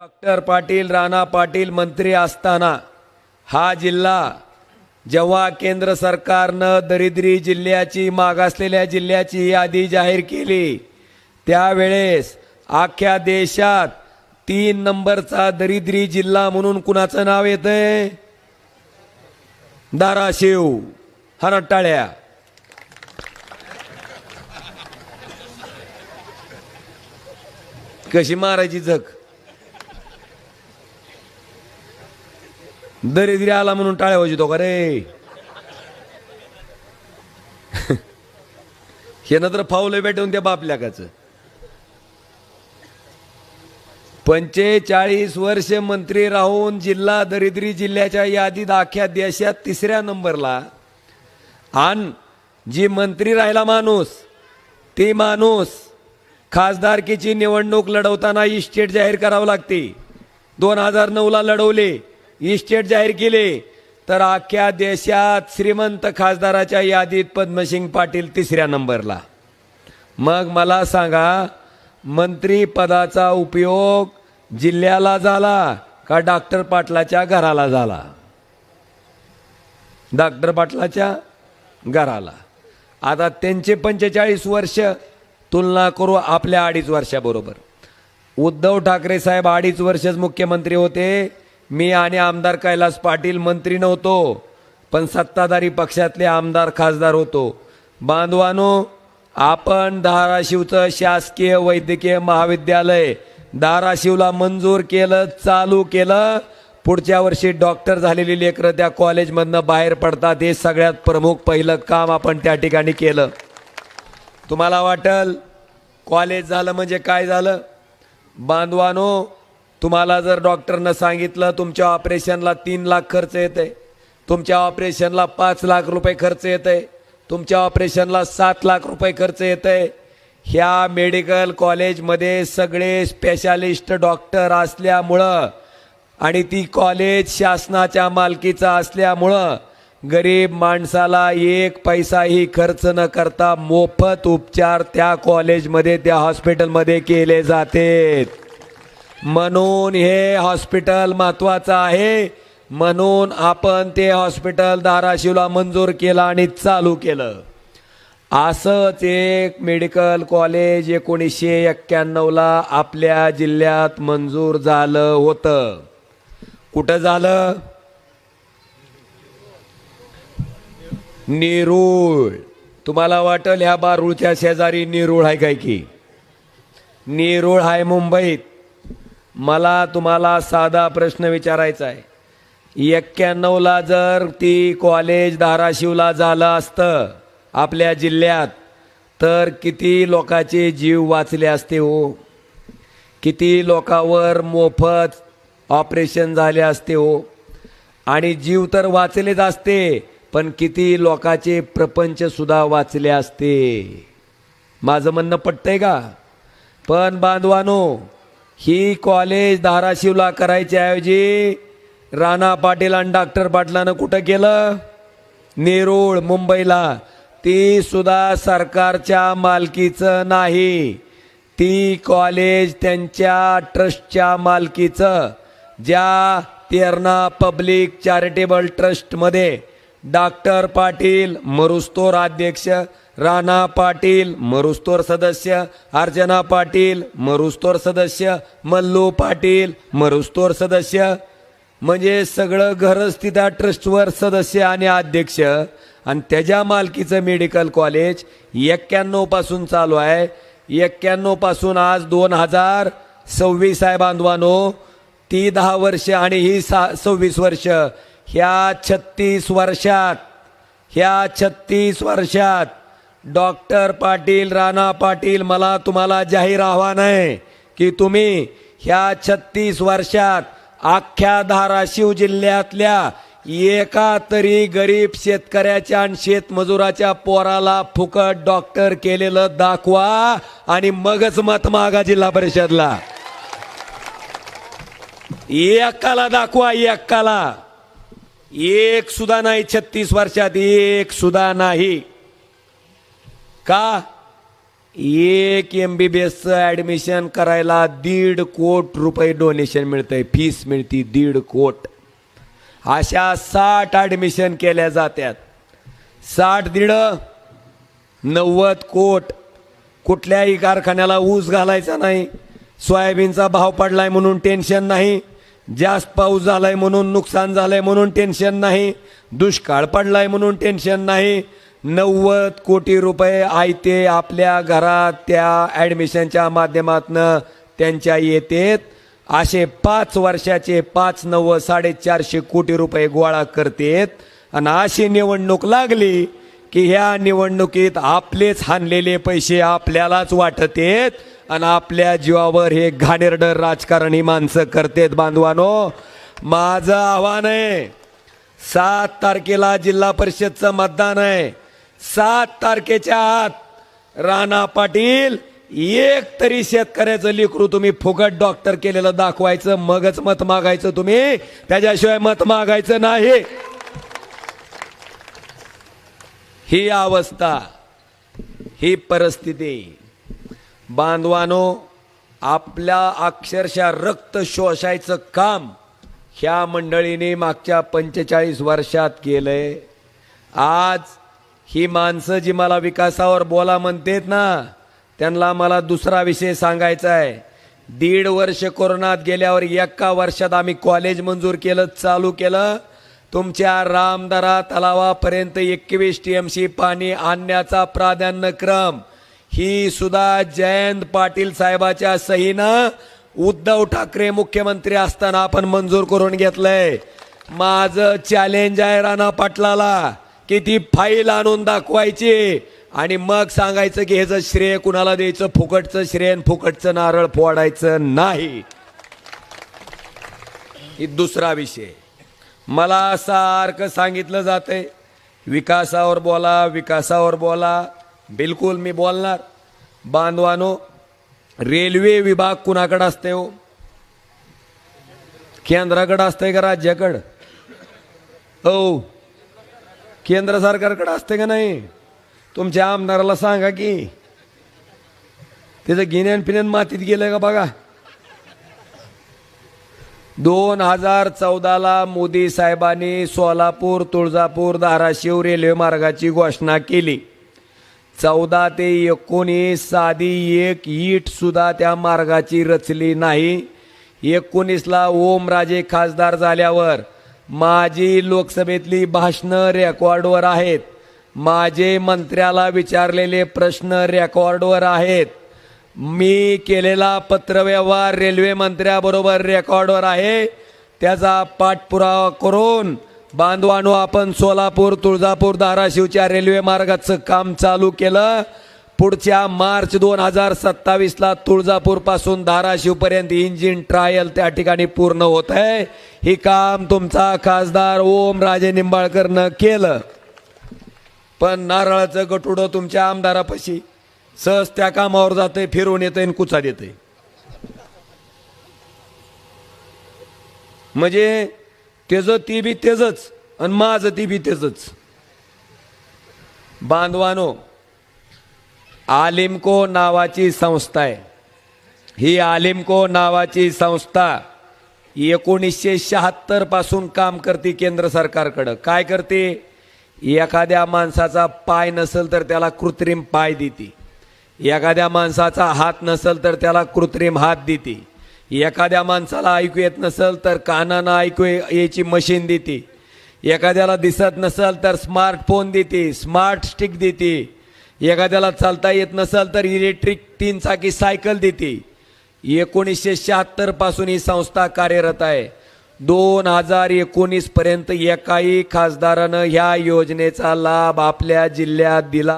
Doctor Patil Rana Patil मंत्री असताना हा जिल्हा जेव्हा केंद्र सरकारनं दरिद्री जिल्ह्याची मागासलेल्या जिल्ह्याची यादी जाहीर केली त्यावेळेस अख्ख्या देशात तीन नंबरचा दरिद्री जिल्हा म्हणून कुणाचं नाव येतंय? धाराशिव हरटाळ्या. कशी मारायची झक? दरिद्री आला म्हणून टाळ्या वाजतो का रे? हे नंतर फावलं भेटवून त्या बापल्याकाच. पंचेचाळीस वर्ष मंत्री राहून जिल्हा दरिद्री जिल्ह्याच्या यादीत अख्ख्या देशात तिसऱ्या नंबरला. आणि जी मंत्री राहिला माणूस ती माणूस खासदारकीची निवडणूक लढवताना इस्टेट जाहीर करावं लागते. दोन हजार नऊला लढवले. इस्टेट जाहीर केले तर अख्ख्या देशात श्रीमंत खासदाराच्या यादीत पद्मसिंग पाटील तिसऱ्या नंबरला. मग मला सांगा मंत्रीपदाचा उपयोग जिल्ह्याला झाला का डॉक्टर पाटलाच्या घराला झाला? डॉक्टर पाटलाच्या घराला. आता त्यांचे पंचेचाळीस वर्ष तुलना करू आपल्या अडीच वर्षाबरोबर. उद्धव ठाकरे साहेब अडीच वर्षच मुख्यमंत्री होते. मी आणि आमदार कैलास पाटील मंत्री नव्हतो पण सत्ताधारी पक्षातले आमदार खासदार होतो. बांधवानो आपण धाराशिवचं शासकीय वैद्यकीय महाविद्यालय धाराशिवला मंजूर केलं चालू केलं. पुढच्या वर्षी डॉक्टर झालेली लेकरं त्या कॉलेजमधनं बाहेर पडतात. हे सगळ्यात प्रमुख पहिलं काम आपण त्या ठिकाणी केलं. तुम्हाला वाटल कॉलेज झालं म्हणजे काय झालं? बांधवानो तुम्हाला जर डॉक्टरनं सांगितलं तुमच्या ऑपरेशनला तीन लाख खर्च येते तुमच्या ऑपरेशनला पाच लाख रुपये खर्च येते तुमच्या ऑपरेशनला सात लाख रुपये खर्च येते ह्या मेडिकल कॉलेजमध्ये सगळे स्पेशालिस्ट डॉक्टर असल्यामुळं आणि ती कॉलेज शासनाच्या मालकीचा असल्यामुळं गरीब माणसाला एक पैसाही खर्च न करता मोफत उपचार त्या कॉलेजमध्ये त्या हॉस्पिटलमध्ये केले जाते म्हणून हे हॉस्पिटल महत्वाचं आहे. म्हणून आपण ते हॉस्पिटल धाराशिवला मंजूर केलं आणि चालू केलं. असंच एक मेडिकल कॉलेज एकोणीसशे एक्क्याण्णवला आपल्या जिल्ह्यात मंजूर झालं होतं. कुठं झालं? नेरूळ. तुम्हाला वाटेल ह्या बारूळच्या शेजारी नेरूळ आहे काय की? नेरूळ आहे मुंबईत. मला तुम्हाला साधा प्रश्न विचारायचा आहे. एक्क्याण्णवला जर ती कॉलेज धाराशिवला झालं असतं आपल्या जिल्ह्यात तर किती लोकाचे जीव वाचले असते हो? किती लोकावर मोफत ऑपरेशन झाले असते हो? आणि जीव तर वाचलेच असते पण किती लोकाचे प्रपंचसुद्धा वाचले असते? माझं म्हणणं पटतंय का? पण बांधवानो ही कॉलेज धाराशिवला करायच्या ऐवजी राणा पाटील आणि डॉक्टर पाटलानं कुठं केलं? नेरूळ मुंबईला. ती सुद्धा सरकारच्या मालकीचं नाही. ती कॉलेज त्यांच्या ट्रस्टच्या मालकीचं ज्या तेरणा पब्लिक चॅरिटेबल ट्रस्टमध्ये डॉक्टर पाटील मरुस्तोर अध्यक्ष राणा पाटील मरुस्तोर सदस्य. अर्चना पाटील मरुस्तोर सदस्य. मल्लू पाटील मरुस्तोर सदस्य. म्हणजे सगळं घरच त्या ट्रस्टवर सदस्य आणि अध्यक्ष. आणि त्याच्या मालकीचं मेडिकल कॉलेज एक्क्याण्णवपासून चालू आहे. एक्क्याण्णवपासून आज दोन हजार सव्वीस आहे बांधवानो. ती दहा वर्ष आणि ही सा सव्वीस वर्ष. ह्या छत्तीस वर्षात ह्या छत्तीस वर्षात डॉक्टर पाटील राणा पाटील मला तुम्हाला जाहीर आव्हान आहे की तुम्ही ह्या छत्तीस वर्षात अख्ख्या धाराशिव जिल्ह्यातल्या एका तरी गरीब शेतकऱ्याच्या आणि शेतमजुराच्या पोराला फुकट डॉक्टर केलेलं दाखवा आणि मगच मत मागा जिल्हा परिषदला. एकाला दाखवा एकाला. एक सुद्धा नाही छत्तीस वर्षात एक सुद्धा नाही. का? एक एम बी बी एसचं ॲडमिशन करायला दीड कोट रुपये डोनेशन मिळतंय. फीस मिळती दीड कोट. अशा साठ ॲडमिशन केल्या जात्यात. साठ दीड नव्वद कोट. कुठल्याही कारखान्याला ऊस घालायचा नाही. सोयाबीनचा भाव पडलाय म्हणून टेन्शन नाही. जास्त पाऊस झालाय म्हणून नुकसान झालंय म्हणून टेन्शन नाही. दुष्काळ पडलाय म्हणून टेन्शन नाही. नव्वद कोटी रुपये आयते आपल्या घरात त्या ॲडमिशनच्या माध्यमातनं त्यांच्या येतेत. असे पाच वर्षाचे पाच नव्वद साडेचारशे कोटी रुपये गोळा करतेत. आणि अशी निवडणूक लागली की ह्या निवडणुकीत आपलेच हाणलेले पैसे आपल्यालाच वाटतेत. आणि आपल्या जीवावर हे घाणेरडं राजकारण ही माणसं करतेत बांधवानो. माझं आव्हान आहे सात तारखेला जिल्हा परिषदचं मतदान आहे. सात तारखेच्या आत राणा पाटील एक तरी शेतकऱ्याचं लिकरू तुम्ही फुकट डॉक्टर केलेलं दाखवायचं मगच मत मागायचं तुम्ही. त्याच्याशिवाय मत मागायचं नाही. ही अवस्था ही परिस्थिती बांधवानो आपल्या अक्षरशः रक्त शोषायचं काम ह्या मंडळीने मागच्या पंचेचाळीस वर्षात केलंय. आज ही माणसं जी मला विकासावर बोला म्हणतेत ना त्यांना मला दुसरा विषय सांगायचा आहे. दीड वर्ष कोरोनात गेल्यावर एका वर्षात आम्ही कॉलेज मंजूर केलं चालू केलं. तुमच्या रामदरा तलावापर्यंत एकवीस टी एम सी पाणी आणण्याचा प्राधान्यक्रम ही सुद्धा जयंत पाटील साहेबाच्या सहीनं उद्धव ठाकरे मुख्यमंत्री असताना आपण मंजूर करून घेतलंय. माझं चॅलेंज आहे राणा पाटलाला. की ती फाईल आणून दाखवायची? आणि मग सांगायचं की ह्याचं श्रेय कुणाला द्यायचं? फुकटचं श्रेय आणि फुकटचं नारळ फोडायचं नाही. ही दुसरा विषय. मला सारखं सांगितलं जातंय विकासावर बोला विकासावर बोला. बिलकुल मी बोलणार. बांधवानो रेल्वे विभाग कुणाकडे असते हो? केंद्राकडे असतंय का राज्याकडं? हो. केंद्र सरकारकडे असते का नाही? तुमच्या आमदाराला सांगा की त्याचं गिन्यान पिण्यान मातीत गेलंय का बघा? दोन हजार चौदाला मोदी साहेबांनी सोलापूर तुळजापूर धाराशिव रेल्वे मार्गाची घोषणा केली. चौदा ते एकोणीस साधी एक ईट सुद्धा त्या मार्गाची रचली नाही. एकोणीसला ओमराजे खासदार झाल्यावर माझी लोकसभेतली भाषणं रेकॉर्डवर आहेत. माझे मंत्र्याला विचारलेले प्रश्न रेकॉर्डवर आहेत. मी केलेला पत्रव्यवहार रेल्वे मंत्र्याबरोबर रेकॉर्डवर आहे. त्याचा पाठपुरावा करून बांधवानो आपण सोलापूर तुळजापूर धाराशिवच्या रेल्वे मार्गाचं काम चालू केलं. पुढच्या मार्च दोन हजार सत्तावीसला तुळजापूरपासून धाराशिवपर्यंत इंजिन ट्रायल त्या ठिकाणी पूर्ण होत आहे. हे काम तुमचा खासदार ओम राजे निंबाळकरनं केलं. पण नारळाचं गटुडं तुमच्या आमदारापाशी सहज त्या कामावर जाते फिरून येते आणि कुचा देते म्हणजे त्याचं ती बी तेजच आणि माझं ती बी तेजच. बांधवानो आलिमको नावाची संस्था आहे. ही आलिमको नावाची संस्था एकोणीसशे शहात्तरपासून काम करते केंद्र सरकारकडं. काय करते? एखाद्या माणसाचा पाय नसेल तर त्याला कृत्रिम पाय देते. एखाद्या माणसाचा हात नसेल तर त्याला कृत्रिम हात देते. एखाद्या माणसाला ऐकू येत नसेल तर कानानं ऐकू यायची मशीन देते. एखाद्याला दिसत नसेल तर स्मार्टफोन देते स्मार्ट स्टिक देते. एखाद्याला चालता येत नसेल तर इलेक्ट्रिक तीन चाकी सायकल देते. एकोणीसशे शहात्तरपासून ही संस्था कार्यरत आहे. दोन हजार एकोणीसपर्यंत एकाही खासदारानं ह्या योजनेचा लाभ आपल्या जिल्ह्यात दिला